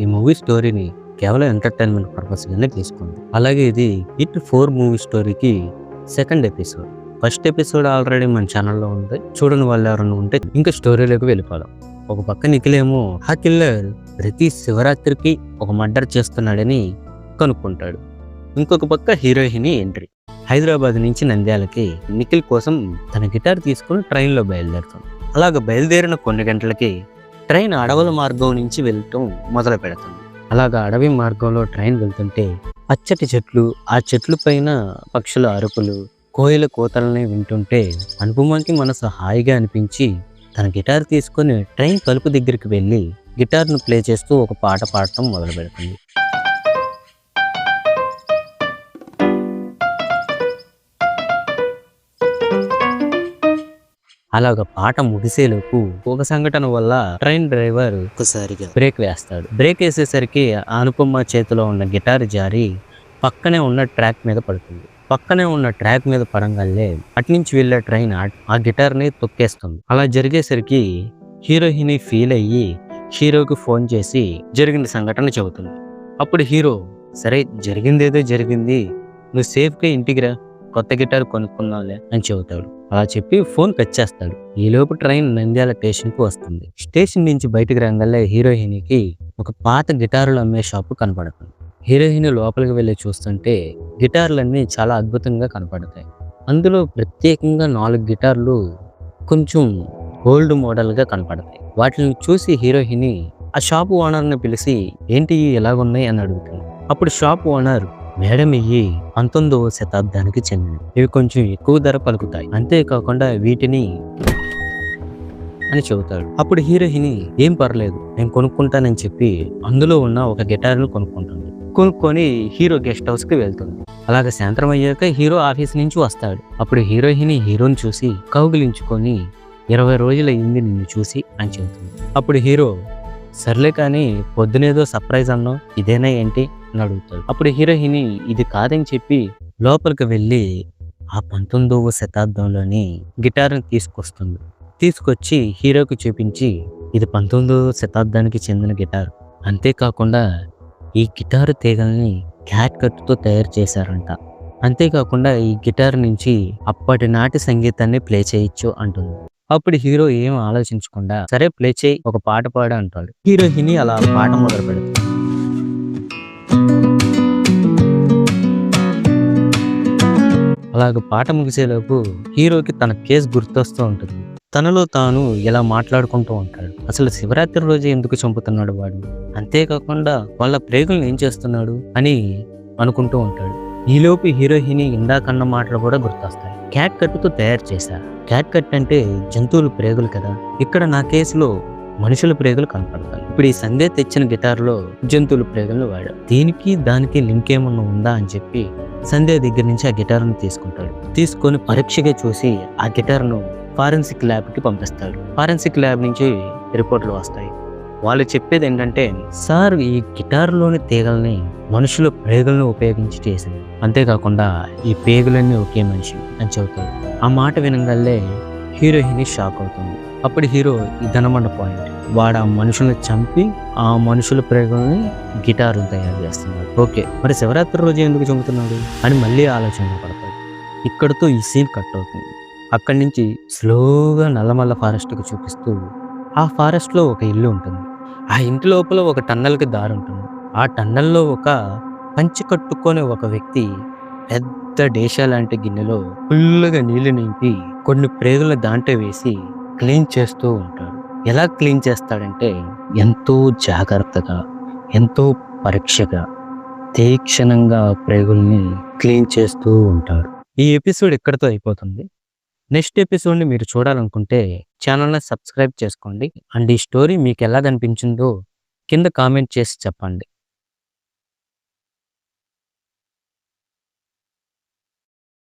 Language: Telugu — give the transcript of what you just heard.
ఈ మూవీ స్టోరీని కేవలం ఎంటర్టైన్మెంట్ పర్పస్గానే తీసుకుంది. అలాగే ఇది హిట్ ఫోర్ మూవీ స్టోరీకి second episode. First episode already మన ఛానల్లో ఉంది. చూడని వాళ్ళు ఎవరైనా ఉంటే ఇంకా స్టోరీలోకి వెళ్ళిపోదాం. ఒక పక్క నిఖిలేమో ఆ కిల్లర్ ప్రతి శివరాత్రికి ఒక మర్డర్ చేస్తున్నాడని కనుక్కుంటాడు. ఇంకొక పక్క హీరోయిన్ ఎంట్రీ. హైదరాబాద్ నుంచి నంద్యాలకి నిఖిల్ కోసం తన గిటార్ తీసుకుని ట్రైన్లో బయలుదేరుతాం అలాగ బయలుదేరిన కొన్ని గంటలకి ట్రైన్ అడవుల మార్గం నుంచి వెళ్ళటం మొదలు పెడుతుంది అలాగ అడవి మార్గంలో ట్రైన్ వెళ్తుంటే పచ్చటి చెట్లు ఆ చెట్లు పైన పక్షుల అరుపులు కోయిల కోతలని వింటుంటే అనుపమకి మనసు హాయిగా అనిపించి తన గిటార్ తీసుకొని ట్రైన్ తలుపు దగ్గరికి వెళ్ళి గిటార్ను ప్లే చేస్తూ ఒక పాట పాడటం మొదలు పెడుతుంది అలాగ పాట ముగిసేలోపు ఒక సంఘటన వల్ల ట్రైన్ డ్రైవర్ ఒకసారిగా బ్రేక్ వేస్తాడు. బ్రేక్ వేసేసరికి అనుపమ చేతిలో ఉన్న గిటార్ జారి పక్కనే ఉన్న ట్రాక్ మీద పడుతుంది. పక్కనే ఉన్న ట్రాక్ మీద పడంగానే అట్నుంచి వెళ్ళే ట్రైన్ ఆ- గిటార్ని తొక్కేస్తుంది. అలా జరిగేసరికి హీరోయిన్ ఫీల్ అయ్యి హీరోకి ఫోన్ చేసి జరిగిన సంఘటన చెబుతుంది. అప్పుడు హీరో సరే జరిగిందేదో జరిగింది. నువ్వు సేఫ్గా ఇంటికి రా. కొత్త గిటార్ కొనుక్కుందాంలే అని చెబుతాడు. అలా చెప్పి ఫోన్ కట్ చేస్తాడు. ఈలోపు ట్రైన్ నంద్యాల స్టేషన్కి వస్తుంది. స్టేషన్ నుంచి బయటకు రాగానే హీరోయిన్కి ఒక పాత గిటారులు అమ్మే షాపు కనపడుతుంది. హీరోయిన్ లోపలికి వెళ్ళి చూస్తుంటే గిటార్లన్నీ చాలా అద్భుతంగా కనపడతాయి. అందులో ప్రత్యేకంగా నాలుగు గిటార్లు కొంచెం ఓల్డ్ మోడల్గా కనపడతాయి. వాటిని చూసి హీరోయిన్ ఆ షాప్ ఓనర్ని పిలిచి ఏంటి ఎలాగున్నాయి? అని అడుగుతుంది. అప్పుడు షాప్ ఓనర్ మేడం ఇవి పంతొమ్మిదవ శతాబ్దానికి చెందినవి. ఇవి కొంచెం ఎక్కువ ధర పలుకుతాయి. అంతేకాకుండా వీటిని అని చెబుతాడు అప్పుడు హీరోయిన్ ఏం పర్లేదు నేను కొనుక్కుంటానని చెప్పి అందులో ఉన్న ఒక గిటార్ను కొనుక్కుంటుంది. కొనుక్కొని హీరో గెస్ట్ హౌస్కి వెళ్తుంది. అలాగే సాయంత్రం అయ్యాక హీరో ఆఫీస్ నుంచి వస్తాడు. అప్పుడు హీరోయిన్ హీరోని చూసి కౌగిలించుకొని ఇరవై రోజులు అయింది నిన్ను చూసి అని చెబుతుంది. అప్పుడు హీరో సర్లే కానీ పొద్దునేదో సర్ప్రైజ్ అన్నావు ఇదేనా ఏంటి అని అడుగుతాడు. అప్పుడు హీరోయిన్ ఇది కాదని చెప్పి లోపలికి వెళ్ళి ఆ పంతొమ్మిదవ శతాబ్దంలోని గిటార్ని తీసుకొస్తుంది. తీసుకొచ్చి హీరోకు చూపించి ఇది పంతొమ్మిదవ శతాబ్దానికి చెందిన గిటార్. అంతేకాకుండా ఈ గిటారు తీగల్ని క్యాట్ కట్టుతో తయారు చేశారంట. అంతేకాకుండా ఈ గిటార్ నుంచి అప్పటి నాటి సంగీతాన్ని ప్లే చేయొచ్చు అంటుంది. అప్పుడు హీరో ఏం ఆలోచించకుండా సరే ప్లే చేయి ఒక పాట పాడు అంటాడు. హీరోయిన్ అలా పాట మొదలు పెడుతుంది. అలాగ పాట ముగిసేలోపు హీరోకి తన కేసు గుర్తొస్తూ ఉంటుంది. తనలో తాను ఇలా మాట్లాడుకుంటూ ఉంటాడు. అసలు శివరాత్రి రోజు ఎందుకు చంపుతున్నాడు వాడు? అంతేకాకుండా వాళ్ళ ప్రేగులను ఏం చేస్తున్నాడు అని అనుకుంటూ ఉంటాడు. ఈలోపు హీరోయిన్ ఇందాకన్న మాటలు కూడా గుర్తొస్తాయి. క్యాట్ కట్తో తయారు చేశారు. క్యాట్ కట్ అంటే జంతువుల ప్రేగులు కదా. ఇక్కడ నా కేసులో మనుషుల ప్రేగులు కనపడతాయి. ఇప్పుడు ఈ సందే తెచ్చిన గిటార్లో జంతువుల ప్రేగులను వాడాడు దీనికి దానికి లింక్ ఏమన్నా ఉందా అని చెప్పి సందే దగ్గర నుంచి ఆ గిటార్ను తీసుకుంటాడు. తీసుకొని పరీక్షగా చూసి ఆ గిటార్ను ఫారెన్సిక్ ల్యాబ్కి పంపిస్తాడు. ఫారెన్సిక్ ల్యాబ్ నుంచి రిపోర్ట్లు వస్తాయి. వాళ్ళు చెప్పేది ఏంటంటే సార్ ఈ గిటార్లోని తీగల్ని మనుషుల ప్రేగులను ఉపయోగించి చేసింది. అంతేకాకుండా ఈ పేగులన్నీ ఒకే మనిషి అని చెబుతాడు ఆ మాట వినగల్లే హీరోయిన్ షాక్ అవుతుంది. అప్పుడు హీరో ఇదనమాట పాయింట్. వాడు ఆ మనుషుల్ని చంపి ఆ మనుషుల ప్రేగుల్ని గిటారు తయారు చేస్తున్నాడు. ఓకే మరి శివరాత్రి రోజు ఎందుకు చంపుతున్నాడు? అని మళ్ళీ ఆలోచన పడతాడు. ఇక్కడతో ఈ సీన్ కట్ అవుతుంది. అక్కడి నుంచి స్లోగా నల్లమల్ల ఫారెస్ట్కి చూపిస్తూ ఆ ఫారెస్ట్లో ఒక ఇల్లు ఉంటుంది. ఆ ఇంటి లోపల ఒక టన్నెల్కి దారి ఉంటుంది ఆ టన్నెల్లో ఒక పంచి కట్టుకొని ఒక వ్యక్తి పెద్ద డేషా లాంటి గిన్నెలో ఫుల్గా నీళ్ళు నింపి కొన్ని ప్రేగుల దాంట్లో వేసి క్లీన్ చేస్తూ ఉంటాడు. ఎలా క్లీన్ చేస్తాడంటే ఎంతో జాగ్రత్తగా ఎంతో పరీక్షగా తీక్షణంగా ప్రేగుల్ని క్లీన్ చేస్తూ ఉంటాడు. ఈ ఎపిసోడ్ ఇక్కడితో అయిపోతుంది. నెక్స్ట్ ఎపిసోడ్ని మీరు చూడాలనుకుంటే ఛానల్ని సబ్స్క్రైబ్ చేసుకోండి. అండ్ ఈ స్టోరీ మీకు ఎలా కనిపించిందో కింద కామెంట్ చేసి చెప్పండి.